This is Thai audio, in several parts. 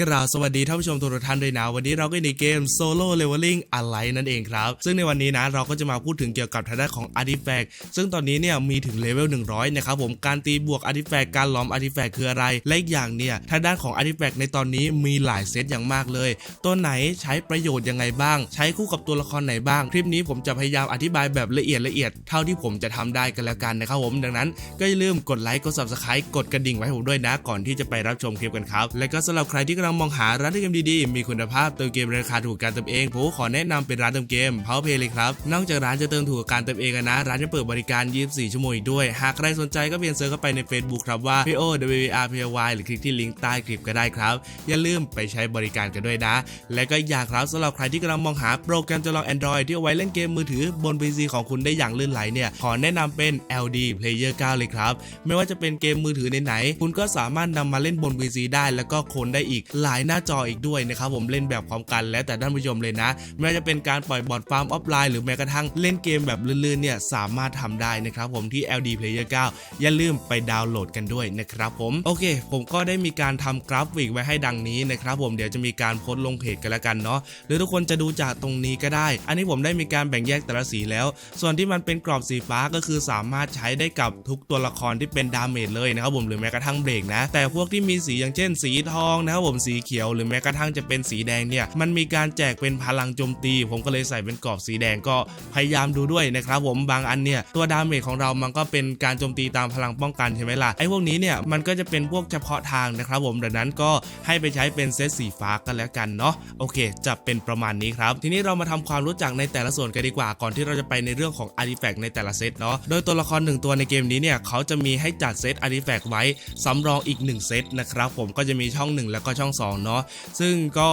กราบสวัสดีท่านผู้ชมทุกท่านด้วยนะ วันนี้เราก็ในเกม Solo Leveling อะไรนั่นเองครับ ซึ่งในวันนี้นะเราก็จะมาพูดถึงเกี่ยวกับทางด้านของ Artifact ซึ่งตอนนี้เนี่ยมีถึงเลเวล100 นะครับผมการตีบวก Artifact การล้อม Artifact คืออะไร และอีกอย่างเนี่ยทางด้านของ Artifact ในตอนนี้มีหลายเซตอย่างมากเลย ตัวไหนใช้ประโยชน์ยังไงบ้าง ใช้คู่กับตัวละครไหนบ้าง คลิปนี้ผมจะพยายามอธิบายแบบละเอียดละเอียดเท่าที่ผมจะทำได้กันแล้วกันนะครับผมดังนั้น ก็อย่าลืมกดไลค์กด Subscribe กดกระดิ่งไว้ผมด้วยนะ ก่อนที่จะไปรับชมคลิปกันครับและก็สำหรับใครที่ำลังมองหาร้านเติมเกมดีๆ มีคุณภาพเติมเกมราคาถูกการเติมเองผมขอแนะนำเป็นร้านเติมเกม Powerplay เลยครับ นอกจากร้านจะเติมถูกกับการเติมเองนะ ร้านยังเปิดบริการ 24 ชั่วโมงอีกด้วย หากใครสนใจก็เพียงเซิร์ชเข้าไปใน Facebook ครับว่า p o w r p y หรือคลิกที่ลิงก์ใต้คลิปก็ได้ครับ อย่าลืมไปใช้บริการกันด้วยนะ และก็อยากครับสำหรับใครที่กำลังมองหาโปรแกรมจำลอง Android ที่เอาไว้เล่นเกมมือถือบน PC ของคุณได้อย่างลื่นไหลเนี่ยขอแนะนำเป็น LD Player 9 เลยครับ ไม่ว่าจะเป็นเกมมือถือไหนๆคุณก็สามารถนำมาเล่นบน PC ได้แล้วก็คนได้อีกหลายหน้าจออีกด้วยนะครับผมเล่นแบบพร้อมกันแล้วแต่ท่านผู้ชมเลยนะ ไม่ว่าจะเป็นการปล่อยบอร์ดฟาร์มออฟไลน์หรือแม้กระทั่งเล่นเกมแบบลื่นๆเนี่ยสามารถทำได้นะครับผมที่ LD Player 9 อย่าลืมไปดาวน์โหลดกันด้วยนะครับผมโอเค ผมก็ได้มีการทำกราฟิกไว้ให้ดังนี้นะครับผมเดี๋ยวจะมีการโพสต์ลงเพจกันล้วกันเนาะหรือทุกคนจะดูจากตรงนี้ก็ได้ อันนี้ผมได้มีการแบ่งแยกแต่ละสีแล้ว ส่วนที่มันเป็นกรอบสีฟ้าก็คือสามารถใช้ได้กับทุกตัวละครที่เป็นดาเมจเลยนะครับผมหรือแม้กระทั่งเบรกนะแต่พวกที่มีสีอย่างเช่น สีทองนะครับผมสีเขียว หรือแม้กระทั่งจะเป็นสีแดงเนี่ยมันมีการแจกเป็นพลังโจมตี ผมก็เลยใส่เป็นกรอบสีแดงก็พยายามดูด้วยนะครับผมบางอันเนี่ยตัวดาเมจของเรามันก็เป็นการโจมตีตามพลังป้องกันใช่ไหมล่ะไอ้พวกนี้เนี่ยมันก็จะเป็นพวกเฉพาะทางนะครับผมดังนั้นก็ให้ไปใช้เป็นเซตสีฟ้ากันแล้วกันเนาะโอเค จะเป็นประมาณนี้ครับ ทีนี้เรามาทำความรู้จักในแต่ละส่วนกันดีกว่าก่อนที่เราจะไปในเรื่องของอาร์ติแฟกต์ในแต่ละเซตเนาะโดยตัวละครหนึ่งตัวในเกมนี้เนี่ยเขาจะมีให้จัดเซตอาร์ติแฟกต์ไว้สำรองอีก 1 เซตนะครับผมก็จะมีช่อง 1 แล้วก็ช่อง2เนาะซึ่งก็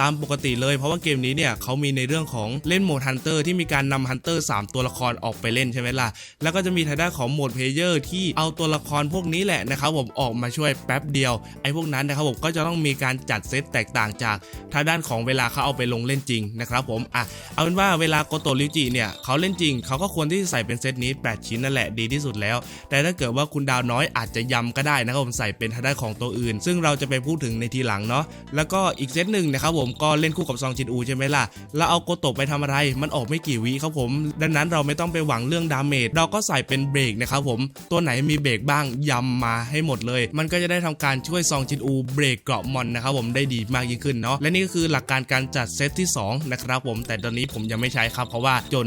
ตามปกติเลยเพราะว่าเกมนี้เนี่ยเขามีในเรื่องของเล่นโหมดฮันเตอร์ที่มีการนำฮันเตอร์3ตัวละครออกไปเล่นใช่ไหมล่ะ แล้วก็จะมีทางด้านของโหมดเพลเยอร์ที่เอาตัวละครพวกนี้แหละนะครับผมออกมาช่วยแป๊บเดียวไอ้พวกนั้นนะครับผมก็จะต้องมีการจัดเซตแตกต่างจากทางด้านของเวลาเขาเอาไปลงเล่นจริงนะครับผมอะเอาเป็นว่าเวลาโกโตริวจิเนี่ยเขาเล่นจริงเขาก็ควรที่จะใส่เป็นเซตนี้ 8 ชิ้นนั่นแหละดีที่สุดแล้ว แต่ถ้าเกิดว่าคุณดาวน้อยอาจจะยำก็ได้นะครับผมใส่เป็นทางด้านของตัวอื่น ซึ่งเราจะไปพูดถึงในทีหลังเนาะแล้วก็อีกเซตหนึ่งนะครับผมก็เล่นคู่กับซองจินอูใช่ไหมล่ะแล้วเอาโกโตะไปทำอะไร มันออกไม่กี่วิครับผม ดังนั้นเราไม่ต้องไปหวังเรื่องดาเมจเราก็ใส่เป็นเบรกนะครับผมตัวไหนมีเบรกบ้างยำมาให้หมดเลย มันก็จะได้ทำการช่วยซองจินอูเบรกเกราะมอนนะครับผมได้ดีมากยิ่งขึ้นเนาะและนี่ก็คือหลักการการจัดเซตที่สองนะครับผมแต่ตอนนี้ผมยังไม่ใช้ครับเพราะว่าจน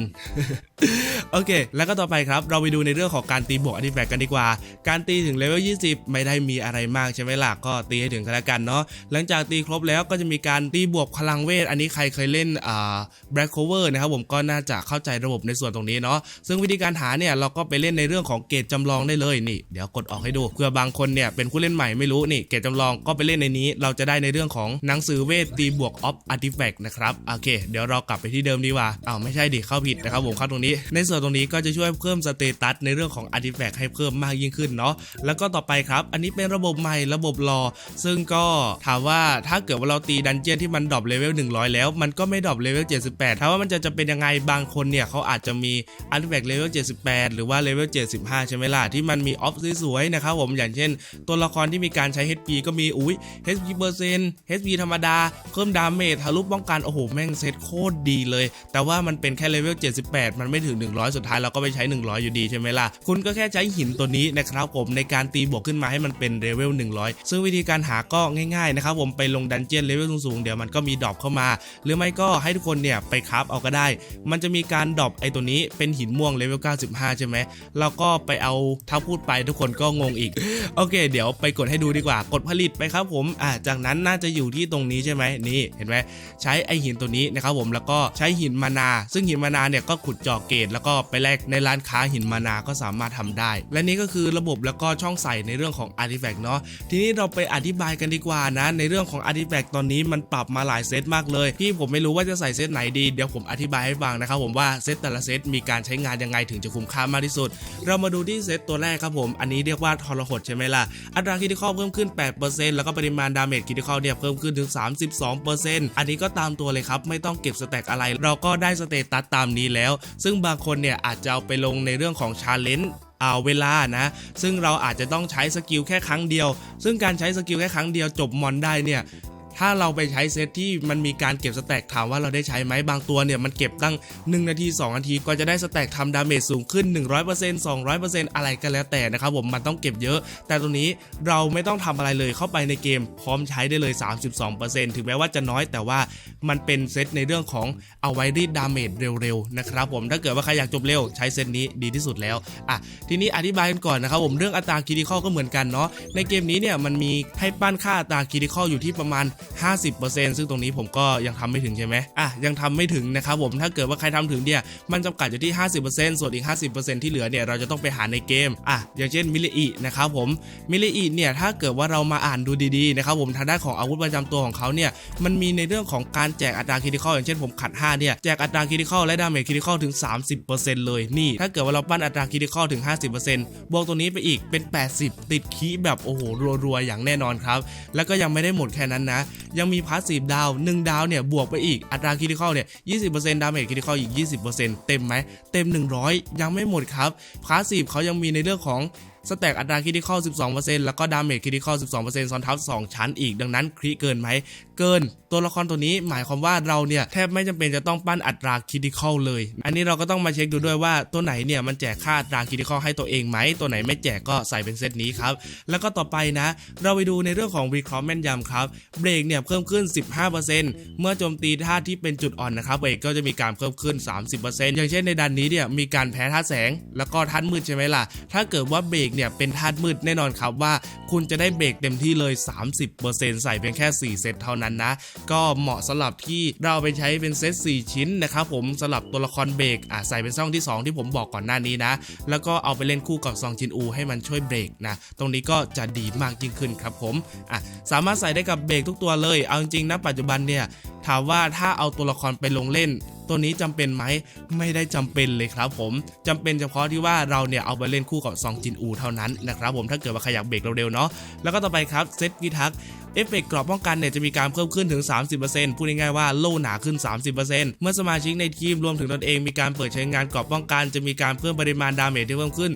โอเค แล้วก็ต่อไปครับ เราไปดูในเรื่องของการตีบวกอ r t ิแฟกกันดีกว่า การตีถึงเลเวล 20 ไม่ได้มีอะไรมากใช่ไหมล่ะ ก็ตีให้ถึงกันแล้วกันเนาะหลังจากตีครบแล้วก็จะมีการตีบวกพลังเวท อันนี้ใครเคยเล่นอ่า Black Cover นะครับผมก็น่าจะเข้าใจระบบในส่วนตรงนี้เนาะซึ่งวิธีการหาเนี่ยเราก็ไปเล่นในเรื่องของเกจจำลองได้เลยนี่เดี๋ยวกดออกให้ดูเพื่อบางคนเนี่ยเป็นผู้เล่นใหม่ไม่รู้นี่เกจจำลองก็ไปเล่นในนี้ เราจะได้ในเรื่องของหนังสือเวทตีบวกออฟอาร์ติแฟกต์นะครับโอเค เดี๋ยวเรากลับไปที่เดิมดีกว่าอ้าวไม่ใช่ดิเข้าผิดนะครับผมเข้าตรงนี้ ในส่วนตรงนี้ก็จะช่วยเพิ่มสเตตัสในเรื่องของอาร์ติแฟกต์ให้เพิ่มมากยิ่งขึ้นเนาะแล้วก็ต่อไปครับ อันนี้เป็นระบบใหม่ระบบรอ ซึ่งก็ถามว่าถ้าเกิดว่าเราตีดันเจียนที่มันดรอปเลเวล100 แล้ว มันก็ไม่ดรอปเลเวล78ถามว่ามันจะจะเป็นยังไงบางคนเนี่ยเขาอาจจะมีอาร์ติแฟกเลเวล78 หรือว่าเลเวล75 ใช่ไหมล่ะ ที่มันมีออฟสวยๆนะครับผมอย่างเช่น ตัวละครที่มีการใช้ HP ก็มีอุ้ย HP เปอร์เซ็นต์ HP ธรรมดา เพิ่มดาเมจทะลุป้องกันโอ้โหแม่งเซตโคตรดีเลย แต่ว่ามันเป็นแค่เลเวล78 มันไม่ถึง 100 สุดท้ายเราก็ไปใช้ 100 อยู่ดีใช่ไหมล่ะคุณก็แค่ใช้หินตัวนี้นะครับผมในการตีบวกขึ้นมาให้มันเป็นเลเวล100 ซึ่งวิธีการหาก็ง่ายๆนะครับครับผมไปลงดันเจียนเลเวลสูงๆเดี๋ยวมันก็มีดรอปเข้ามา หรือไม่ก็ให้ทุกคนเนี่ยไปคราฟเอาก็ได้ มันจะมีการดรอปไอตัวนี้เป็นหินม่วงเลเวล95 ใช่ไหมเราก็ไปเอาถ้าพูดไปทุกคนก็งงอีก โอเค เดี๋ยวไปกดให้ดูดีกว่ากดผลิตไปครับผมอ่าจากนั้นน่าจะอยู่ที่ตรงนี้ใช่ไหมนี่เห็นไหมใช้ไอหินตัวนี้นะครับผมแล้วก็ใช้หินมานา ซึ่งหินมานาเนี่ยก็ขุดเจาะเกตแล้วก็ไปแลกในร้านค้าหินมานาก็สามารถทำได้ และนี่ก็คือระบบแล้วก็ช่องใส่ในเรื่องของอาร์ติแฟกต์เนาะทีนี้เราไปอธิบายกันดีกว่านะในเรื่องของอาร์ติแฟกต์ตอนนี้มันปรับมาหลายเซตมากเลยพี่ผมไม่รู้ว่าจะใส่เซตไหนดีเดี๋ยวผมอธิบายให้ฟังนะครับผมว่าเซตแต่ละเซตมีการใช้งานยังไงถึงจะคุ้มค่ามากที่สุด เรามาดูที่เซตตัวแรกครับผม อันนี้เรียกว่าทรหดใช่ไหมล่ะ อัตราคิดิคอลเพิ่มขึ้น 8%แล้วก็ปริมาณดาเมจคิดิคอลเนี่ยเพิ่มขึ้นถึง 32%อันนี้ก็ตามตัวเลยครับ ไม่ต้องเก็บสแต็กอะไร เราก็ได้สเตตัสตามนี้แล้ว ซึ่งบางคนเนี่ยอาจจะเอาไปลงในเรื่องของชาเลนจ์ เอาเวลานะ ซึ่งเราอาจจะต้องใช้สกิลแค่ครั้งเดียว ซึ่งการใช้สกิลแค่ครั้งเดียวจบมอนได้เนี่ย ถ้าเราไปใช้เซตที่มันมีการเก็บสแต็กถามว่าเราได้ใช้ไหมบางตัวเนี่ยมันเก็บตั้ง 1 นาที 2 นาทีก็จะได้สแต็กทำดาเมจสูงขึ้น 100% 200%อะไรก็แล้วแต่นะครับผมมันต้องเก็บเยอะ แต่ตรงนี้เราไม่ต้องทำอะไรเลยเข้าไปในเกมพร้อมใช้ได้เลย 32%ถึงแม้ว่าจะน้อยแต่ว่ามันเป็นเซตในเรื่องของเอาไว้รีดดาเมจเร็วๆนะครับผมถ้าเกิดว่าใครอยากจบเร็วใช้เซตนี้ดีที่สุดแล้วอะทีนี้อธิบายกันก่อนนะครับผมเรื่องอัตราคิดิคอลก็เหมือนกันเนาะในเกมนี้เนี่ยมันมีให้ปั้นค่าอัตราคิดิคอลอยู่ที่ประมาณ50%ซึ่งตรงนี้ผมก็ยังทำไม่ถึงใช่ไหมอะยังทำไม่ถึงนะครับผมถ้าเกิดว่าใครทำถึงเนี่ยมันจำกัดอยู่ที่ 50%ส่วนอีก 50%ที่เหลือเนี่ยเราจะต้องไปหาในเกมอะอย่างเช่นมิลลิอินะครับผมมิลลิอิเนี่ยถ้าเกิดว่าเรามาอ่านดูดีๆนะครับผมทางด้านของอาวุธประจำตัวของเขาเนี่ยมันมีในเรื่องของการแจกอัตราคิดิคอลอย่างเช่นผมขัด5เนี่ยแจกอัตราคิดิคอลและดาเมจคิดิคอลถึง 30%เลยนี่ ถ้าเกิดว่าเราปั้นอัตราคิดิคอลถึง 50%บวกตัวนี้ไปอีกเป็น 80 ติดคีแบบโอ้โหรัวๆอย่างแน่นอนครับ แล้วก็ยังไม่ได้หมดแค่นั้นนะยังมีพาสซีฟดาว1ดาวเนี่ยบวกไปอีกอัตราคิติคอลเนี่ย20%ดาเมจคิติคอลอีก20%เต็มไหมเต็ม100ยังไม่หมดครับพาสซีฟเขายังมีในเรื่องของ สแต็กอัตราคิดิคอล 12%แล้วก็ดาเมจคิดิคอล 12%ซ้อนทับ 2 ชั้นอีก ดังนั้นคริเกินไหม เกิน ตัวละครตัวนี้หมายความว่าเราเนี่ยแทบไม่จำเป็นจะต้องปั้นอัตราคิดิคอลเลย อันนี้เราก็ต้องมาเช็คดูด้วยว่าตัวไหนเนี่ยมันแจกค่าอัตราคิดิคอลให้ตัวเองไหม ตัวไหนไม่แจกก็ใส่เป็นเซตนี้ครับ แล้วก็ต่อไปนะ เราไปดูในเรื่องของวิเคราะห์แม่นยำครับ เบรกเนี่ยเพิ่มขึ้น 15%เมื่อโจมตีท่าที่เป็นจุดอ่อนนะครับเบรกก็จะมีการเพิ่มขึ้น 30%อย่างเช่นในดันนี้เนี่ยมีการแพ้ธาตุแสง แล้วก็ธาตุมืดใช่ไหมล่ะ ถ้าเกิดว่าเบรกเนี่ยเป็นธาตุมืดแน่นอนครับว่า คุณจะได้เบรกเต็มที่เลย 30%ใส่เพียงแค่ 4 เซตเท่านั้นนะ ก็เหมาะสำหรับที่เราไปใช้เป็นเซต4 ชิ้นนะครับผมสำหรับตัวละครเบรกอะใส่เป็นช่องที่ 2 ที่ผมบอกก่อนหน้านี้นะ แล้วก็เอาไปเล่นคู่กับซองจินอูให้มันช่วยเบรกนะ ตรงนี้ก็จะดีมากยิ่งขึ้นครับผมอะสามารถใส่ได้กับเบรกทุกตัวเลย เอาจริงๆนะปัจจุบันเนี่ยถามว่าถ้าเอาตัวละครไปลงเล่น ตัวนี้จำเป็นไหมไม่ได้จำเป็นเลยครับผมจำเป็นเฉพาะที่ว่าเราเนี่ยเอาไปเล่นคู่กับซองจินอูเท่านั้นนะครับผมถ้าเกิดว่าใครอยากเบรกเร็วๆเนาะแล้วก็ต่อไปครับเซตพิทักเอฟเฟกต์กรอบป้องกันเนี่ยจะมีการเพิ่มขึ้นถึง 30%พูดง่ายๆว่าโล่หนาขึ้น 30%เมื่อสมาชิกในทีมรวมถึงตนเองมีการเปิดใช้งานกรอบป้องกัน จะมีการเพิ่มปริมาณดาเมจที่เพิ่มขึ้น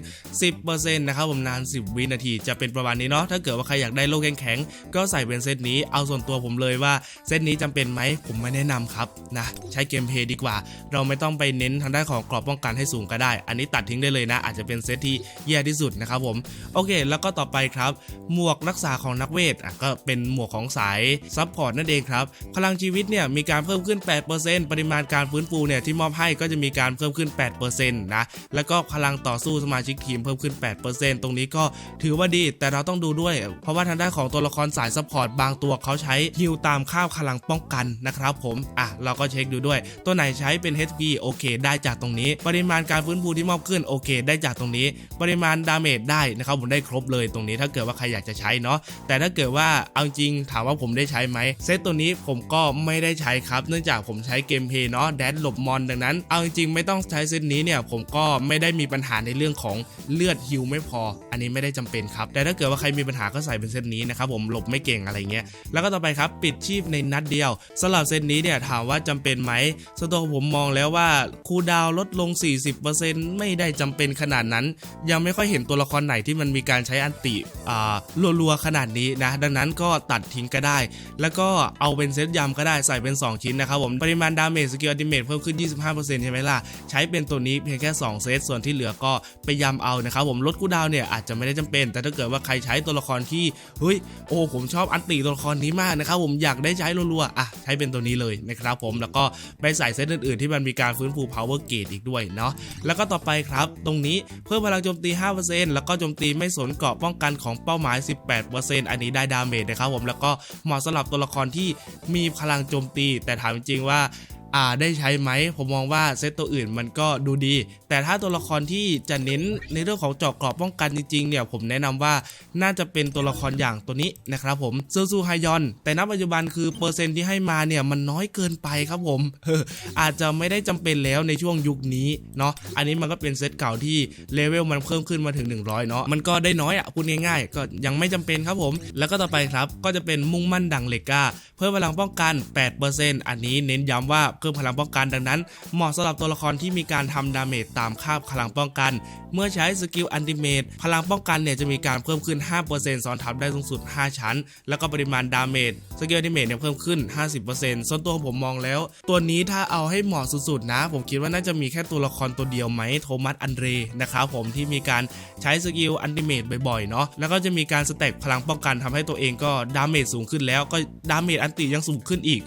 10%นะครับผมนาน 10 วินาทีจะเป็นประมาณนี้เนาะถ้าเกิดว่าใครอยากได้โล่แข็งๆก็ใส่เป็นเซตนี้เอาส่วนตัวผมเลยว่าเซตนี้จำเป็นไหมผมไม่แนะนำครับนะใช้เกมเพย์ดีกว่า เราไม่ต้องไปเน้นทางด้านของกรอบป้องกันให้สูงก็ได้ อันนี้ตัดทิ้งได้เลยนะ อาจจะเป็นเซตที่แย่ที่สุดนะครับผมโอเค แล้วก็ต่อไปครับหมวกรักษาของนักเวทอะก็เป็นหมวกของสายซับพอร์ตนั่นเองครับพลังชีวิตเนี่ยมีการเพิ่มขึ้น 8%ปริมาณการฟื้นฟูเนี่ยที่มอบให้ก็จะมีการเพิ่มขึ้น 8%นะแล้วก็พลังต่อสู้สมาชิกทีมเพิ่มขึ้น 8%ตรงนี้ก็ถือว่าดีแต่เราต้องดูด้วย เพราะว่าทางด้านของตัวละครสายซัพพอร์ตบางตัวเขาใช้ฮิลตามค่าวพลังป้องกันนะครับผมอะเราก็เช็คดูด้วย ตัวไหนใช้เป็น HP โอเค ได้จากตรงนี้ ปริมาณการฟื้นฟูที่มอบขึ้นโอเค ได้จากตรงนี้ ปริมาณดาเมจได้นะครับผมได้ครบเลยตรงนี้ถ้าเกิดว่าใครอยากจะใช้เนาะแต่ถ้าเกิดว่าเอาจริงถามว่าผมได้ใช้ไหมเซตตัวนี้ผมก็ไม่ได้ใช้ครับเนื่องจากผมใช้เกมเพย์เนาะแดดหลบมอนดังนั้น เอาจริงไม่ต้องใช้เซตนี้เนี่ยผมก็ไม่ได้มีปัญหาในเรื่องของเลือดฮิวไม่พอ อันนี้ไม่ได้จำเป็นครับ แต่ถ้าเกิดว่าใครมีปัญหาก็ใส่เป็นเซตนี้นะครับผมหลบไม่เก่งอะไรเงี้ยแล้วก็ต่อไปครับปิดชีพในนัดเดียวสำหรับเซตนี้เนี่ยถามว่าจำเป็นไหมส่วนตัวผมมองแล้วว่าคูดาวลดลง 40%ไม่ได้จำเป็นขนาดนั้น ยังไม่ค่อยเห็นตัวละครไหนที่มันมีการใช้อันติอ่ารัวๆขนาดนี้นะดังนั้นก็ตัดทิ้งก็ได้ แล้วก็เอาเป็นเซตยำก็ได้ใส่เป็น 2 ชิ้นนะครับผมปริมาณดาเมจสกิลอัติเมทเพิ่มขึ้น 25%ใช่ไหมล่ะ ใช้เป็นตัวนี้เพียงแค่ 2 เซตส่วนที่เหลือก็ไปยำเอานะครับผมลดกูดาวเนี่ยอาจจะไม่ได้จำเป็น แต่ถ้าเกิดว่าใครใช้ตัวละครที่เฮ้ยโอ้ผมชอบอันติตัวละครนี้มากนะครับผมอยากได้ใช้รัวๆอะใช้เป็นตัวนี้เลยนะครับผมแล้วก็ไปใส่เซตอื่นๆ ที่มันมีการฟื้นฟู power gate อีกด้วยเนาะแล้วก็ต่อไปครับ ตรงนี้เพิ่มพลังโจมตี 5%แล้วก็โจมตีไม่สนเกราะป้องกันของเป้าหมาย 18%อันนี้ได้ดาเมจนะครับผมแล้วก็เหมาะสำหรับตัวละครที่มีพลังโจมตี แต่ถามจริงว่าอ่าได้ใช้ไหมผมมองว่าเซตตัวอื่นมันก็ดูดี แต่ถ้าตัวละครที่จะเน้นในเรื่องของเจาะกราะป้องกันจริงๆเนี่ยผมแนะนำว่าน่าจะเป็นตัวละครอย่างตัวนี้นะครับผมซูซูไฮยอน แต่ณปัจจุบันคือเปอร์เซ็นต์ที่ให้มาเนี่ยมันน้อยเกินไปครับผมอาจจะไม่ได้จำเป็นแล้วในช่วงยุคนี้เนาะอันนี้มันก็เป็นเซตเก่าที่เลเวลมันเพิ่มขึ้นมาถึง 100เนาะมันก็ได้น้อยอะพูดง่ายๆ ก็ยังไม่จำเป็นครับผม แล้วก็ต่อไปครับก็จะเป็นมุ่งมั่นดังเลก้าเพิ่มพลังป้องกัน 8%อันนี้เน้นย้ำว่าเพิ่มพลังป้องกันดังนั้น เหมาะสำหรับตัวละครที่มีการทำดาเมจตามค่าพลังป้องกัน เมื่อใช้สกิลอันติเมตพลังป้องกันเนี่ยจะมีการเพิ่มขึ้น 5%ซ้อนทับได้สูงสุด 5 ชั้น แล้วก็ปริมาณดาเมจสกิลอันติเมตเนี่ยเพิ่มขึ้น 50%ส่วนตัวผมมองแล้ว ตัวนี้ถ้าเอาให้เหมาะสุดๆนะ ผมคิดว่าน่าจะมีแค่ตัวละครตัวเดียวไหมโทมัสอันเดรนะครับผมที่มีการใช้สกิลอันติเมตบ่อยๆเนาะแล้วก็จะมีการสแต็กพลังป้องกันทำให้ตัวเองก็ดาเมจสูงขึ้นแล้วก็ดาเมจอันติยังสูงขึ้นอีก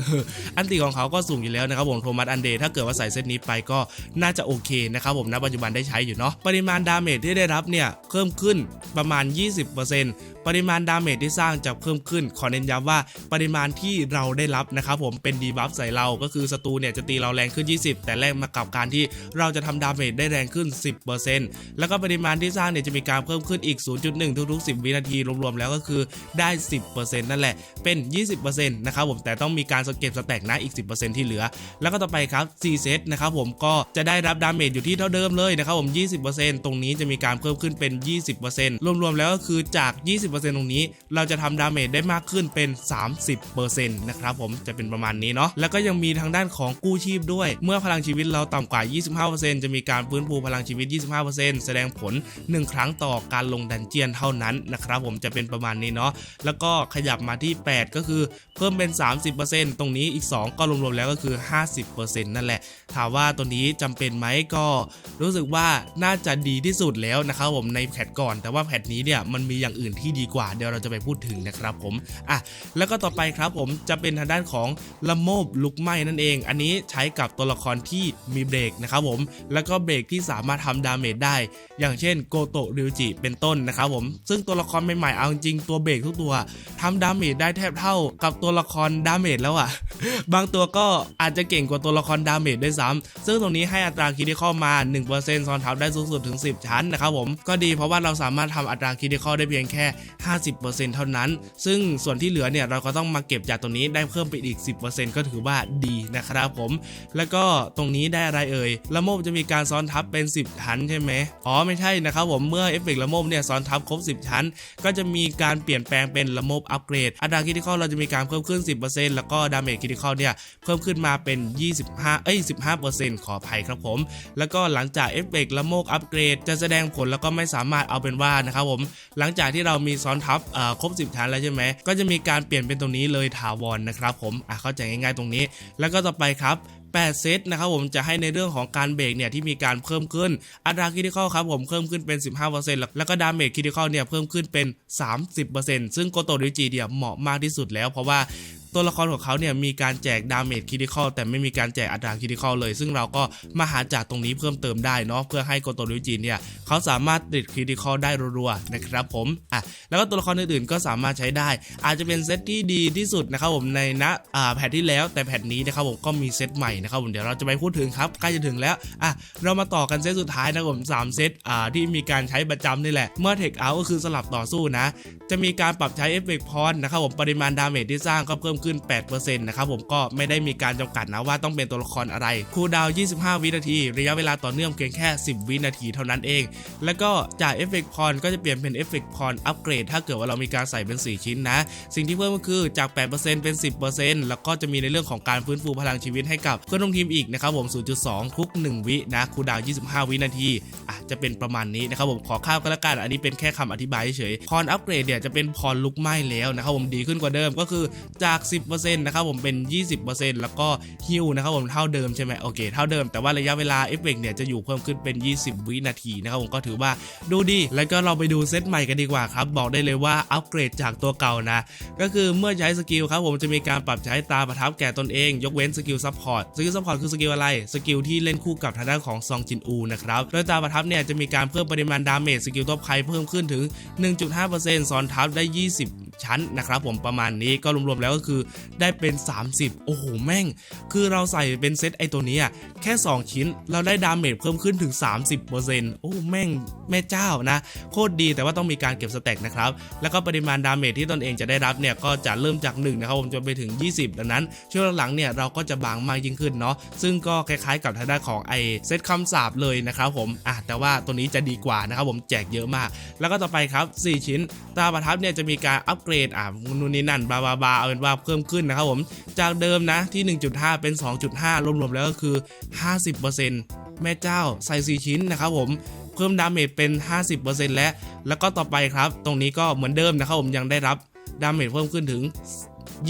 อันติของเขาก็สูงอยู่แล้วนะครับผมโทมัสอันเดรถ้าเกิดว่าใส่เซตนี้ไปก็น่าจะโอเคนะครับผมณปัจจุบันได้ใช้อยู่เนาะปริมาณดาเมจที่ได้รับเนี่ยเพิ่มขึ้นประมาณ 20%ปริมาณดาเมจที่สร้างจะเพิ่มขึ้น ขอเน้นย้ำว่าปริมาณที่เราได้รับนะครับผมเป็นดีบัฟใส่เราก็คือศัตรูเนี่ยจะตีเราแรงขึ้น 20 แต่แลกมากับการที่เราจะทำดาเมจได้แรงขึ้น 10%แล้วก็ปริมาณที่สร้างเนี่ยจะมีการเพิ่มขึ้นอีก 0.1 ทุกๆ 10 วินาทีรวมๆแล้วก็คือได้ 10%นั่นแหละเป็น 20%นะครับผมแต่ต้องมีการสเก็บสแต็กนะอีก 10%ที่เหลือ แล้วก็ต่อไปครับ4เซตนะครับผมก็จะได้รับดาเมจอยู่ที่เท่าเดิมเลยนะครับผม 20%ตรงนี้จะมีการเพิ่มขึ้นเป็น 20%รวมๆแล้วก็คือจาก 20%ตรงนี้ เราจะทำดาเมจได้มากขึ้นเป็น 30%นะครับผมจะเป็นประมาณนี้เนาะแล้วก็ยังมีทางด้านของกู้ชีพด้วย เมื่อพลังชีวิตเราต่ำกว่า 25%จะมีการฟื้นฟูพลังชีวิต 25%แสดงผล 1 ครั้งต่อการลงดันเจียนเท่านั้นนะครับผมจะเป็นประมาณนี้เนาะแล้วก็ขยับมาที่ 8 ก็คือเพิ่มเป็น 30%ตรงนี้อีก 2 ก็รวมๆแล้วก็คือ 50%นั่นแหละ ถามว่าตัวนี้จำเป็นไหมก็รู้สึกว่าน่าจะดีที่สุดแล้วนะครับผมในแพทก่อน แต่ว่าแพทนี้เนี่ยมันมีอย่างอื่นที่ดีกว่าเดี๋ยวเราจะไปพูดถึงนะครับผมอะแล้วก็ต่อไปครับผมจะเป็นทางด้านของละโมบลุกไหม้นั่นเอง อันนี้ใช้กับตัวละครที่มีเบรกนะครับผมแล้วก็เบรกที่สามารถทำดาเมจได้ อย่างเช่นโกโตะริวจิเป็นต้นนะครับผมซึ่งตัวละครใหม่ๆเอาจริงตัวเบรกทุกตัวทำดาเมจได้แทบเท่ากับตัวละครดาเมจแล้วอะบางตัวก็อาจจะเก่งกว่าตัวละครดาเมจด้วยซ้ำซึ่งตรงนี้ให้อัตราคิดที่เข้ามา1%ซ้อนทับได้สูงสุดถึง 10 ชั้นนะครับผมก็ดีเพราะว่าเราสามารถทำอัตราคิดที่เข้าได้เพียงแค่ 50%เท่านั้น ซึ่งส่วนที่เหลือเนี่ยเราก็ต้องมาเก็บจากตรงนี้ได้เพิ่มไปอีก 10%ก็ถือว่าดีนะครับผม แล้วก็ตรงนี้ได้อะไรเอ่ยละโมบจะมีการซ้อนทับเป็น 10 ชั้นใช่ไหมอ๋อไม่ใช่นะครับผมเมื่อเอฟเฟกต์ละโมบเนี่ยซ้อนทับครบ 10 ชั้น ก็จะมีการเปลี่ยนแปลงเป็นละโมบอัปเกรดอัตราคิดที่เข้าเราจะมีการเพิ่มขึ้น 10%แล้วก็ดาเมจคิดที่เข้าเนี่ยเพิ่มขึ้นมาเป็น 25 เอ้ย 15%ขออภัยครับผม แล้วก็หลังจากเอฟเฟกต์ละโมกอัปเกรด จะแสดงผลแล้วก็ไม่สามารถเอาเป็นว่านะครับผมหลังจากที่เรามีซ้อนทับครบ 10ชั้นแล้วใช่ไหมก็จะมีการเปลี่ยนเป็นตรงนี้เลยถาวรนนะครับผมอะเข้าใจง่ายๆตรงนี้ แล้วก็ต่อไปครับ8เซตนะครับผมจะให้ในเรื่องของการเบรกเนี่ยที่มีการเพิ่มขึ้น อัตราคิดที่เข้าครับผมเพิ่มขึ้นเป็น 15%แล้วแล้วก็ดาเมจคิดที่เข้าเนี่ยเพิ่มขึ้นเป็น 30%ซึ่งโกโตริจิเนี่ยเหมาะมากที่สุดแล้ว เพราะว่า ตัวละครของเขาเนี่ยมีการแจกดาเมจคิดิคอลแต่ไม่มีการแจกอัตราคิดิคอลเลย ซึ่งเราก็มาหาจากตรงนี้เพิ่มเติมได้เนาะเพื่อให้โกโตริจินเนี่ยเขาสามารถติดคิดิคอลได้รัวๆนะครับผมอะแล้วก็ตัวละครอื่นๆก็สามารถใช้ได้ อาจจะเป็นเซตที่ดีที่สุดนะครับผมในณอ่าแพทที่แล้วแต่แพทนี้นะครับผมก็มีเซตใหม่นะครับผมเดี๋ยวเราจะไปพูดถึงครับใกล้จะถึงแล้วอะเรามาต่อกันเซตสุดท้ายนะครับผมสามเซตอ่าที่มีการใช้ประจำนี่แหละ เมื่อเทคเอาก็คือสลับต่อสู้นะ จะมีการปรับใช้เอฟเฟกต์พรนะครับผมปริมาณดาเมจที่สร้างก็เพิ่มขึ้น 8%นะครับผมก็ไม่ได้มีการจำกัดนะว่าต้องเป็นตัวละครอะไรคูลดาวน์25 วินาที ระยะเวลาต่อเนื่องเพียงแค่ 10 วินาทีเท่านั้นเอง แล้วก็จากเอฟเฟกต์พรก็จะเปลี่ยนเป็นเอฟเฟกต์พรอัปเกรดถ้าเกิดว่าเรามีการใส่เป็น 4 ชิ้นนะ สิ่งที่เพิ่มก็คือจาก 8%เป็น 10%แล้วก็จะมีในเรื่องของการฟื้นฟูพลังชีวิตให้กับเพื่อนร่วมทีมอีกนะครับผม 0.2 ทุก 1 วินะคูลดาวน์25 วินาทีอะจะเป็นประมาณนี้นะครับผมขอข้าวก็แล้วกันอันนี้เป็นแค่คำอธิบายเฉยพรอัปเกรดเนี่ยจะเป็นพรลุกไหม้แล้วนะครับผมดีขึ้นกว่าเดิมก็คือจาก10%นะครับผมเป็น 20%แล้วก็ฮิวนะครับผมเท่าเดิมใช่ไหมโอเคเท่าเดิมแต่ว่าระยะเวลาเอฟเฟกเนี่ยจะอยู่เพิ่มขึ้นเป็น 20 วินาทีนะครับผมก็ถือว่าดูดี แล้วก็เราไปดูเซตใหม่กันดีกว่าครับ บอกได้เลยว่าอัปเกรดจากตัวเก่านะ ก็คือเมื่อใช้สกิลครับผมจะมีการปรับใช้ตาประทับแก่ตนเอง ยกเว้นสกิลซัพพอร์ตสกิลซัพพอร์ตคือสกิลอะไรสกิลที่เล่นคู่กับทางด้านของซองจินอูนะครับโดยตาประทับเนี่ยจะมีการเพิ่มปริมาณดาเมจสกิลตัวไพเพิ่มขึ้นถึง 1.5%ซ้อนทับได้ 20 ชั้นนะครับผมประมาณนี้ก็รวมๆแล้วก็คือได้เป็น 30 โอ้โหแม่ง คือเราใส่เป็นเซตไอตัวนี้แค่ 2 ชิ้นเราได้ดาเมจเพิ่มขึ้นถึง 30%โอ้แม่งแม่เจ้านะโคตรดีแต่ว่าต้องมีการเก็บสเต็กนะครับแล้วก็ปริมาณดาเมจที่ตนเองจะได้รับเนี่ยก็จะเริ่มจาก1นะครับผมจนไปถึง 20 ดังนั้น ช่วงหลังๆเนี่ยเราก็จะบางมากยิ่งขึ้นเนาะซึ่งก็คล้ายๆกับทางด้านของไอเซตคำสาบเลยนะครับผมอะแต่ว่าตัวนี้จะดีกว่านะครับผมแจกเยอะมาก แล้วก็ต่อไปครับ 4 ชิ้นตาประทับเนี่ยจะมีการอัปเกรดอะนู่นนี่นั่นบาบาบาเอาเป็นว่าเพิ่มขึ้นนะครับผมจากเดิมนะที่ 1.5 เป็น 2.5 รวมๆแล้วก็คือ 50%แม่เจ้าใส่4ชิ้นนะครับผมเพิ่มดาเมจเป็น 50%แล้ว แล้วก็ต่อไปครับ ตรงนี้ก็เหมือนเดิมนะครับผมยังได้รับดาเมจเพิ่มขึ้นถึง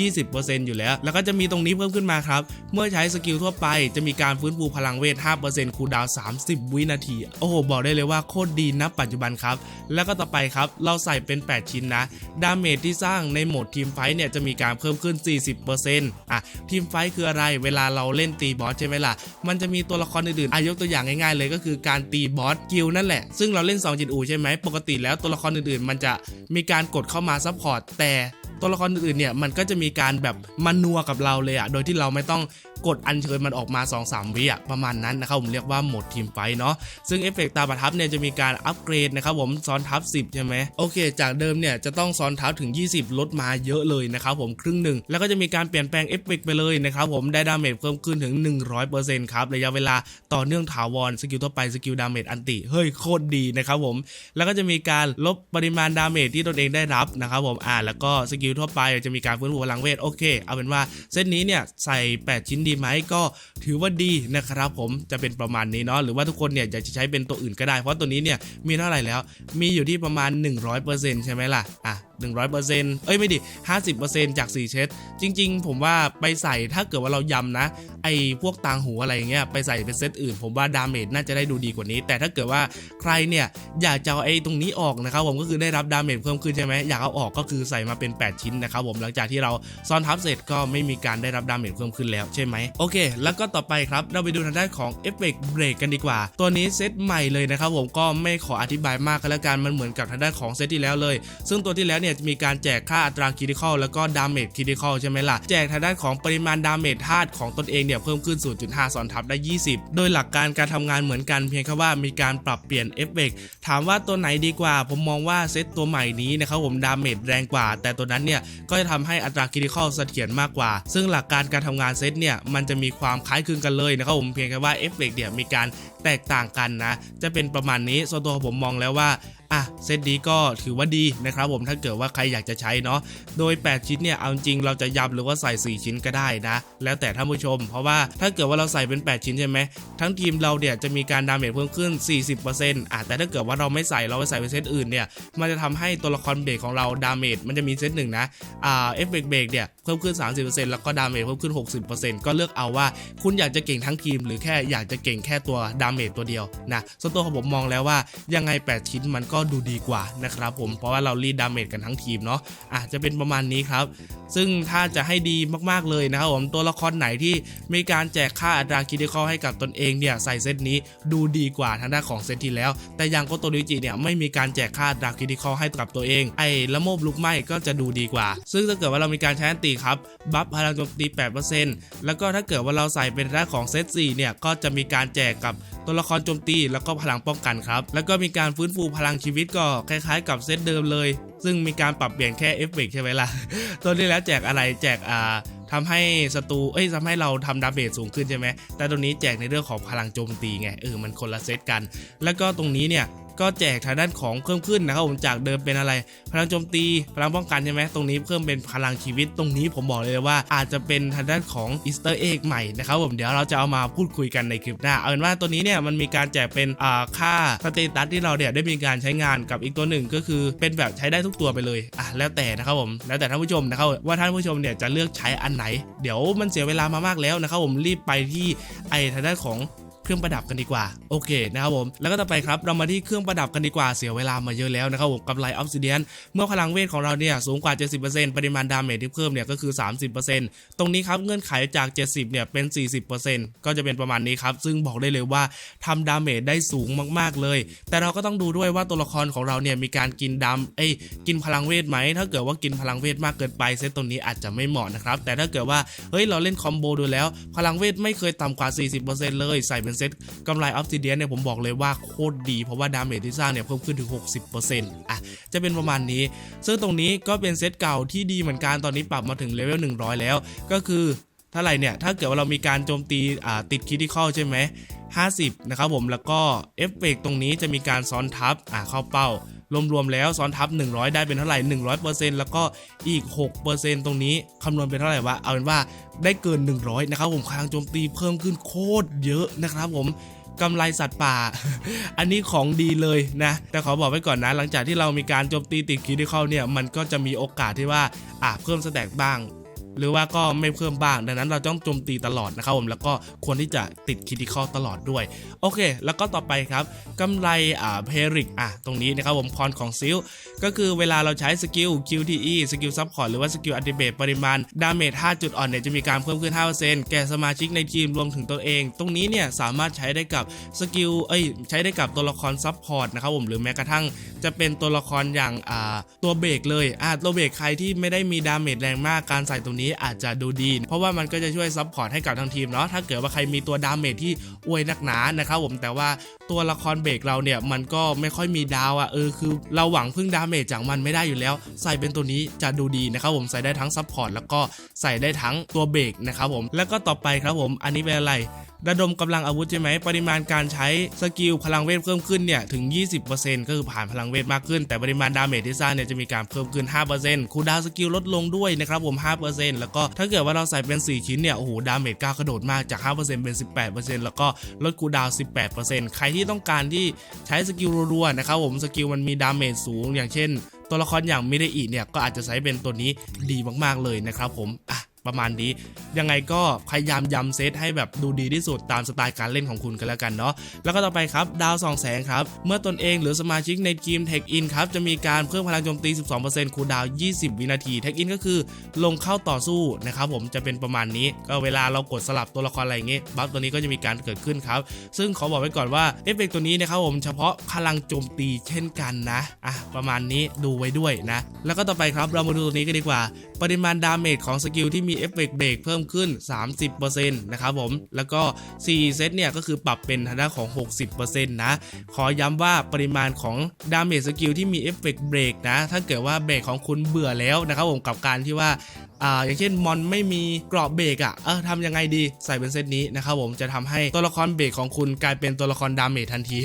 20%อยู่แล้ว แล้วก็จะมีตรงนี้เพิ่มขึ้นมาครับ เมื่อใช้สกิลทั่วไปจะมีการฟื้นฟูพลังเวท 5%คูลดาวน์ 30 วินาที โอ้โห บอกได้เลยว่าโคตรดีนะปัจจุบันครับ แล้วก็ต่อไปครับ เราใส่เป็น 8 ชิ้นนะ ดาเมจที่สร้างในโหมดทีมไฟท์เนี่ยจะมีการเพิ่มขึ้น 40%อะ ทีมไฟท์คืออะไร เวลาเราเล่นตีบอสใช่ไหมล่ะ มันจะมีตัวละครอื่นๆอายกตัวอย่างง่ายๆเลยก็คือการตีบอสกิลนั่นแหละ ซึ่งเราเล่น2จินอูใช่ไหม ปกติแล้วตัวละครอื่นๆ มันจะมีการกดเข้ามาซัพพอร์ต แต่ตัวละครอื่นๆเนี่ยมันก็จะมีการแบบมันนัวกับเราเลยอะโดยที่เราไม่ต้อง กดอัญเชิญมันออกมา 2-3 วิอะประมาณนั้นนะครับผมเรียกว่าโหมดทีมไฟเนาะซึ่งเอฟเฟกต์ตาประทับเนี่ยจะมีการอัปเกรดนะครับผมซ้อนทับ 10 ใช่ไหมโอเค จากเดิมเนี่ยจะต้องซ้อนทับถึง 20 ลดมาเยอะเลยนะครับผมครึ่งหนึ่งแล้วก็จะมีการเปลี่ยนแปลงเอฟเฟกต์ไปเลยนะครับผมได้ดาเมจเพิ่มขึ้นถึง 100%ครับระยะเวลาต่อเนื่องถาวรสกิลทั่วไปสกิลดาเมจอันติเฮ้ยโคตรดีนะครับผมแล้วก็จะมีการลบปริมาณดาเมจที่ตนเองได้รับนะครับผมอ่าแล้วก็สกิลทั่วไปจะมีการฟื้นฟูพลังเวทโอเค เอาเป็นว่าเซตนี้เนี่ยใส่ 8 ชิ้นดีไหมก็ถือว่าดีนะครับผมจะเป็นประมาณนี้เนาะหรือว่าทุกคนเนี่ยอยากจะใช้เป็นตัวอื่นก็ได้ เพราะตัวนี้เนี่ยมีเท่าไหร่แล้ว มีอยู่ที่ประมาณ 100%ใช่ไหมล่ะอะ100%เอ้ยไม่ดิ 50%จาก 4 เชตจริง ๆ ผมว่าไปใส่ถ้าเกิดว่าเรายำนะ ไอ้พวกต่างหูอะไรอย่างเงี้ยไปใส่เป็นเซตอื่น ผมว่าดาเมจน่าจะได้ดูดีกว่านี้ แต่ถ้าเกิดว่าใครเนี่ยอยากจะเอาไอ้ตรงนี้ออกนะครับผมก็คือได้รับดาเมจเพิ่มขึ้นใช่ไหมอยากเอาออกก็คือใส่มาเป็น 8 ชิ้นนะครับผมหลังจากที่เราซ้อนทับเสร็จก็ไม่มีการได้รับดาเมจเพิ่มขึ้นแล้วใช่ไหมโอเค แล้วก็ต่อไปครับเราไปดูทางด้านของเอฟเฟกต์เบรกกันดีกว่า ตัวนี้เซตใหม่เลยนะครับผมก็ไม่ขออธิบายมากก็แล้วกันมันเหมือนกับทางด้านของเซตที่แล้วเลย ซึ่งตัวที่แล้วเนี่ยจะมีการแจกค่าอัตราคิดิคอลแล้วก็ดาเมจคิดิคอลใช่ไหมล่ะแจกทางด้านของปริมาณดาเมจธาตุของตนเองเนี่ยเพิ่มขึ้น 0.5ซ้อนทับได้ 20 โดยหลักการการทำงานเหมือนกันเพียงแค่ว่ามีการปรับเปลี่ยนเอฟเฟกต์ถามว่าตัวไหนดีกว่า ผมมองว่าเซตตัวใหม่นี้นะครับผมดาเมจแรงกว่า แต่ตัวนั้นเนี่ยก็จะทำให้อัตราคิดิคอลเสถียรมากกว่า ซึ่งหลักการการทำงานเซตเนี่ยมันจะมีความคล้ายคลึงกันเลยนะครับผมเพียงแค่ว่าเอฟเฟกเนี่ยมีการแตกต่างกันนะ จะเป็นประมาณนี้ส่วนตัวผมมองแล้วว่าอะเซตนี้ก็ถือว่าดีนะครับผมถ้าเกิดว่าใครอยากจะใช้เนาะโดย 8 ชิ้นเนี่ยเอาจริงเราจะยำหรือว่าใส่ 4 ชิ้นก็ได้นะ แล้วแต่ท่านผู้ชม เพราะว่าถ้าเกิดว่าเราใส่เป็น 8 ชิ้นใช่ไหมทั้งทีมเราเนี่ยจะมีการดาเมจเพิ่มขึ้น 40%อะแต่ถ้าเกิดว่าเราไม่ใส่เราไปใส่เป็นเซตอื่นเนี่ยมันจะทำให้ตัวละครเบรกของเราดาเมจมันจะมีเซตหนึ่งนะอ่าเอฟเฟกเบรกเนี่ย เพิ่มขึ้น 30%แล้วก็ดาเมจเพิ่มขึ้น 60%ก็เลือกเอาว่าคุณอยากจะเก่งทั้งทีม หรือแค่อยากจะเก่งแค่ตัวดาเมจตัวเดียวนะส่วนตัวของผมมองแล้วว่ายังไง 8 ชิ้นมันก็ดูดีกว่านะครับผมเพราะว่าเรารีดดาเมจกันทั้งทีมเนาะอะจะเป็นประมาณนี้ครับซึ่งถ้าจะให้ดีมากๆเลยนะครับผมตัวละครไหนที่มีการแจกค่าอัตราคิดคอให้กับตนเองเนี่ยใส่เซตนี้ดูดีกว่าทางด้านของเซตที่แล้ว แต่อยังโกโตริจิเนี่ยไม่มีการแจกค่าอัตราคิดคอให้กับตัวเองไอ้ละโมบลุกไหมก็จะดูดีกว่า ซึ่งถ้าเกิดว่าเรามีการใช้อันตีครับ บัฟพลังโจมตี 8%แล้วก็ถ้าเกิดว่าเราใส่เป็นทางของเซต4เนี่ย ก็จะมีการแจกกับตัวละครโจมตี แล้วก็พลังป้องกันครับ แล้วก็มีการฟื้นฟูพลังชีวิตก็คล้ายๆ กับเซตเดิมเลย ซึ่งมีการปรับเปลี่ยนแค่เอฟเฟกใช่ไหมล่ะ ตัวที่แล้วแจกอะไรแจกอ่าทำให้ศัตรู เอ้ยทำให้เราทำดาเมจสูงขึ้นใช่ไหม แต่ตัวนี้แจกในเรื่องของพลังโจมตีไง เออ มันคนละเซตกัน แล้วก็ตรงนี้เนี่ยก็แจกทางด้านของเพิ่มขึ้นนะครับผมจากเดิมเป็นอะไร พลังโจมตีพลังป้องกันใช่ไหมตรงนี้เพิ่มเป็นพลังชีวิตตรงนี้ผมบอกเลยว่าอาจจะเป็นทางด้านของอีสเตอร์เอ็กใหม่นะครับผมเดี๋ยวเราจะเอามาพูดคุยกันในคลิปหน้าเอาเป็นว่าตัวนี้เนี่ยมันมีการแจกเป็นค่าสเตตัสที่เราเนี่ยได้มีการใช้งานกับอีกตัวหนึ่งก็คือเป็นแบบใช้ได้ทุกตัวไปเลยอะแล้วแต่นะครับผมแล้วแต่ท่านผู้ชมนะครับว่าท่านผู้ชมเนี่ยจะเลือกใช้อันไหน เดี๋ยวมันเสียเวลามามากแล้วนะครับผมรีบไปที่ไอทางด้านของ เครื่องประดับกันดีกว่า โอเคนะครับผม แล้วก็ต่อไปครับเรามาที่เครื่องประดับกันดีกว่าเสียเวลามาเยอะแล้วนะครับผมกับไลออฟซิเดียนเมื่อพลังเวทของเราเนี่ยสูงกว่า 70%ปริมาณดาเมจที่เพิ่มเนี่ยก็คือ 30%ตรงนี้ครับเงื่อนไขจาก 70เนี่ยเป็น 40%ก็จะเป็นประมาณนี้ครับซึ่งบอกได้เลยว่าทำดาเมจได้สูงมากๆเลย แต่เราก็ต้องดูด้วยว่าตัวละครของเราเนี่ยมีการกินดำเอ้ยกินพลังเวทไหมถ้าเกิดว่ากินพลังเวทมากเกินไปเซตตรงนี้อาจจะไม่เหมาะนะครับแต่ถ้าเกิดว่าเฮ้ยเราเล่นคอมโบดูแล้ว พลังเวทไม่เคยต่ำกว่า 40%เลยใส่เป็นเซตกำไรออฟซิเดียนเนี่ยผมบอกเลยว่าโคตรดีเพราะว่าดาเมจที่สร้างเนี่ยเพิ่มขึ้นถึง 60%อะจะเป็นประมาณนี้ ซึ่งตรงนี้ก็เป็นเซตเก่าที่ดีเหมือนกันตอนนี้ปรับมาถึงเลเวล100 แล้ว ก็คือเท่าไหร่เนี่ยถ้าเกิดว่าเรามีการโจมตีติดคิดที่เข้าใช่ไหม50 นะครับผมแล้วก็เอฟเฟกตรงนี้จะมีการซ้อนทับอ่าเข้าเป้า รวมๆแล้วซ้อนทับ 100 ได้เป็นเท่าไหร่ 100%แล้วก็อีก 6%ตรงนี้คำนวณเป็นเท่าไหร่วะเอาเป็นว่าได้เกิน 100 นะครับผมพลังโจมตีเพิ่มขึ้นโคตรเยอะนะครับผมกำไรสัตว์ป่า อันนี้ของดีเลยนะ แต่ขอบอกไว้ก่อนนะ หลังจากที่เรามีการโจมตีติดคิดที่เข้าเนี่ย มันก็จะมีโอกาสที่ว่าอะเพิ่มสแต็กบ้าง หรือว่าก็ไม่เพิ่มบ้าง ดังนั้นเราต้องโจมตีตลอดนะครับผมแล้วก็ควรที่จะติดคิดิคอลตลอดด้วย โอเค แล้วก็ต่อไปครับกำไรอ่าเพริกอะตรงนี้นะครับผมพรของซิลก็คือเวลาเราใช้สกิล QTE สกิลซับพอร์ตหรือว่าสกิลอัติเบตปริมาณดาเมจ5จุดอ่อนเนี่ยจะมีการเพิ่มขึ้น 5%แก่สมาชิกในทีมรวมถึงตัวเอง ตรงนี้เนี่ยสามารถใช้ได้กับสกิลเอ้ยใช้ได้กับตัวละครซับพอร์ตนะครับผมหรือแม้กระทั่งจะเป็นตัวละครอย่างอ่าตัวเบรกเลยอ่าตัวเบรกใครที่ไม่ได้มีดาเมจแรงมากการใส่ตรงนี้อาจจะดูดี เพราะว่ามันก็จะช่วยซับพอร์ตให้กับทางทีมเนาะถ้าเกิดว่าใครมีตัวดาเมจที่อวยนักหนานะครับผมแต่ว่าตัวละครเบรกเราเนี่ยมันก็ไม่ค่อยมีดาวอะ่ะเออคือเราหวังพึ่งดาเมจจากมันไม่ได้อยู่แล้ว ใส่เป็นตัวนี้จะดูดีนะครับผมใส่ได้ทั้งซับพอร์ตแล้วก็ใส่ได้ทั้งตัวเบรกนะครับผมแล้วก็ต่อไปครับผมอันนี้เป็นอะไร ระดมกำลังอาวุธใช่ไหมปริมาณการใช้สกิลพลังเวทเพิ่มขึ้นเนี่ยถึง 20%ก็คือผ่านพลังเวทมากขึ้น แต่ปริมาณดาเมจที่สร้างเนี่ยจะมีการเพิ่มขึ้น 5%คูลดาวสกิลลดลงด้วยนะครับผม 5%แล้วก็ถ้าเกิดว่าเราใส่เป็น 4 ชิ้นเนี่ยโอ้โหดาเมจก้าวกระโดดมากจาก 5%เป็น 18%แล้วก็ลดคูลดาว 18%ใครที่ต้องการที่ใช้สกิลรัวๆนะครับผมสกิลมันมีดาเมจสูงอย่างเช่น ตัวละครอย่างมิเดอิเนี่ยก็อาจจะใช้เป็นตัวนี้ดีมากๆเลยนะครับผมอะ ประมาณนี้ ยังไงก็พยายามย้ำเซตให้แบบดูดีที่สุดตามสไตล์การเล่นของคุณกันแล้วกันเนาะแล้วก็ต่อไปครับดาวสองแสงครับ เมื่อตนเองหรือสมาชิกในทีมเทคอินครับจะมีการเพิ่มพลังโจมตี 12%คูดาว 20 วินาทีเทคอินก็คือลงเข้าต่อสู้นะครับผมจะเป็นประมาณนี้ ก็เวลาเรากดสลับตัวละครอะไรเงี้ยบัฟตัวนี้ก็จะมีการเกิดขึ้นครับ ซึ่งขอบอกไว้ก่อนว่าเอฟเฟกตัวนี้นะครับผมเฉพาะพลังโจมตีเช่นกันนะอะประมาณนี้ดูไว้ด้วยนะแล้วก็ต่อไปครับเรามาดูตัวนี้กันดีกว่า ปริมาณดาเมจของสกิลที่มีเอฟเฟกต์เบรกเพิ่มขึ้น 30%นะครับผม แล้วก็ 4 เซตเนี่ยก็คือปรับเป็นทางด้านของ 60%นะ ขอย้ำว่าปริมาณของดาเมจสกิลที่มีเอฟเฟกต์เบรกนะ ถ้าเกิดว่าเบรกของคุณเบื่อแล้วนะครับผมกับการที่ว่าอ่าอย่างเช่นมอนไม่มีกราะเบรกอะ่ะเออทำยังไงดีใส่เป็นเซตนี้นะครับผมจะทำให้ตัวละครเบรกของคุณกลายเป็นตัวละครดาเมจทันที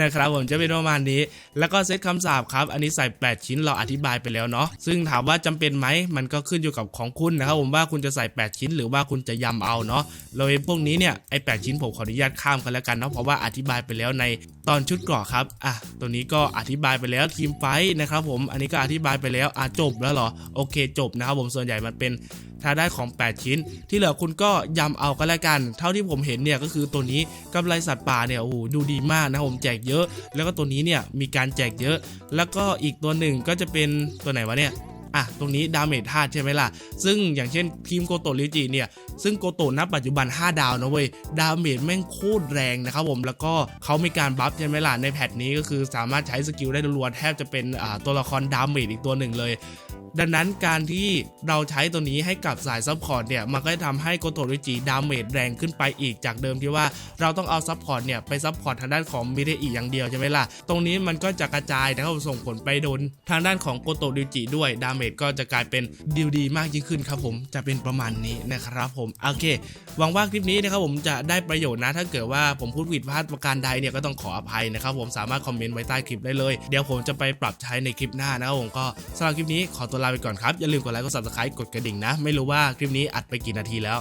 นะครับผมจะเป็นประมาณนี้ แล้วก็เซตคำสาปครับ อันนี้ใส่ 8 ชิ้นเราอธิบายไปแล้วเนาะซึ่งถามว่าจำเป็นไหมมันก็ขึ้นอยู่กับของคุณนะครับผมว่าคุณจะใส่ 8 ชิ้น หรือว่าคุณจะยำเอาเนาะเราเองพวกนี้เนี่ยไอ้8ชิ้นผมขออนุญาตข้ามกันแล้วกันเนาะเพราะว่าอธิบายไปแล้วในตอนชุดเกราะครับอะตัวนี้ก็อธิบายไปแล้วทีมไฟนะครับผมอันนี้ก็อธิบายไปแล้วอะจบแล้วเหรอโอเคจบนะครับผมส่วนใหญ่มันเป็น ถ้าได้ของ 8 ชิ้น ที่เหลือคุณก็ยำเอาก็แล้วกัน เท่าที่ผมเห็นเนี่ยก็คือตัวนี้กำไรสัตว์ป่าเนี่ยโอ้โหดูดีมากนะผมแจกเยอะ แล้วก็ตัวนี้เนี่ยมีการแจกเยอะ แล้วก็อีกตัวหนึ่งก็จะเป็นตัวไหนวะเนี่ยอะตรงนี้ดาเมจ5ใช่ไหมล่ะ ซึ่งอย่างเช่นทีมโกโตะลิจิเนี่ย ซึ่งโกโตณปัจจุบัน 5 ดาวนะเว้ย ดาเมจแม่งโคตรแรงนะครับผม แล้วก็เขามีการบัฟใช่ไหมล่ะ ในแพทนี้ก็คือสามารถใช้สกิลได้รัวแทบจะเป็นตัวละครดาเมจอีกตัวหนึ่งเลย ดังนั้นการที่เราใช้ตัวนี้ให้กับสายซัพพอร์ตเนี่ย มันก็จะทำให้โกโตริจิดาเมจแรงขึ้นไปอีกจากเดิมที่ว่าเราต้องเอาซัพพอร์ตเนี่ยไปซัพพอร์ตทางด้านของมิเดอีอย่างเดียวใช่ไหมล่ะ ตรงนี้มันก็จะกระจายนะครับส่งผลไปโดนทางด้านของโกโตริจิด้วยดาเมจก็จะกลายเป็นดีลดีมากยิ่งขึ้นครับผมจะเป็นประมาณนี้นะครับผมโอเคหวังว่าคลิปนี้นะครับผมจะได้ประโยชน์นะถ้าเกิดว่าผมพูดผิดพลาดประการใดเนี่ยก็ต้องขออภัยนะครับผมสามารถคอมเมนต์ไว้ใต้คลิปได้เลย เดี๋ยวผมจะไปปรับใช้ในคลิปหน้านะครับผมก็สำหรับคลิปนี้ขอตัวลาไปก่อนครับ อย่าลืมกดไลค์กด subscribe กดกระดิ่งนะ ไม่รู้ว่าคลิปนี้อัดไปกี่นาทีแล้ว